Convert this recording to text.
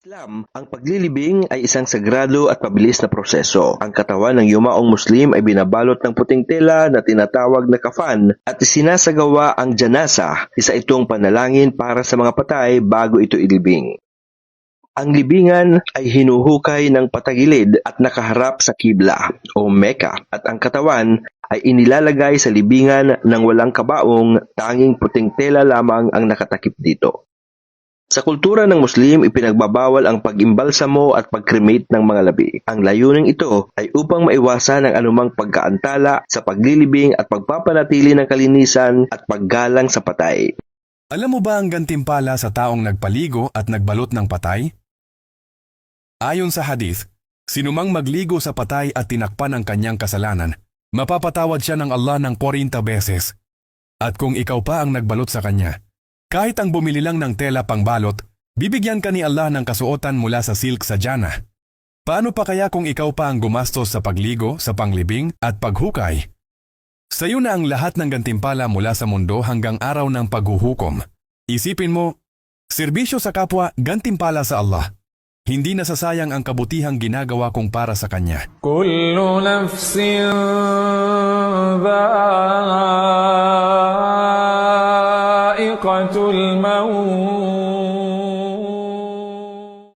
Islam, ang paglilibing ay isang sagrado at pabilis na proseso. Ang katawan ng yumaong Muslim ay binabalot ng puting tela na tinatawag na kafan at isinasagawa ang janasa, isa itong panalangin para sa mga patay bago ito ilibing. Ang libingan ay hinuhukay ng patagilid at nakaharap sa kibla o Mecca at ang katawan ay inilalagay sa libingan ng walang kabaong tanging puting tela lamang ang nakatakip dito. Sa kultura ng Muslim, ipinagbabawal ang pag-imbalsamo at pag-cremate ng mga labi. Ang layuning ito ay upang maiwasan ang anumang pagkaantala sa paglilibing at pagpapanatili ng kalinisan at paggalang sa patay. Alam mo ba ang gantimpala sa taong nagpaligo at nagbalot ng patay? Ayon sa hadith, sinumang magligo sa patay at tinakpan ang kanyang kasalanan, mapapatawad siya ng Allah ng 40 beses. At kung ikaw pa ang nagbalot sa kanya, kahit ang bumili lang ng tela pangbalot, bibigyan ka ni Allah ng kasuotan mula sa silk sa jana. Paano pa kaya kung ikaw pa ang gumastos sa pagligo, sa panglibing at paghukay? Sayo na ang lahat ng gantimpala mula sa mundo hanggang araw ng paghuhukom. Isipin mo, serbisyo sa kapwa, gantimpala sa Allah. Hindi nasasayang ang kabutihang ginagawa kong para sa Kanya. Kullu nafsin الْمَوْتِ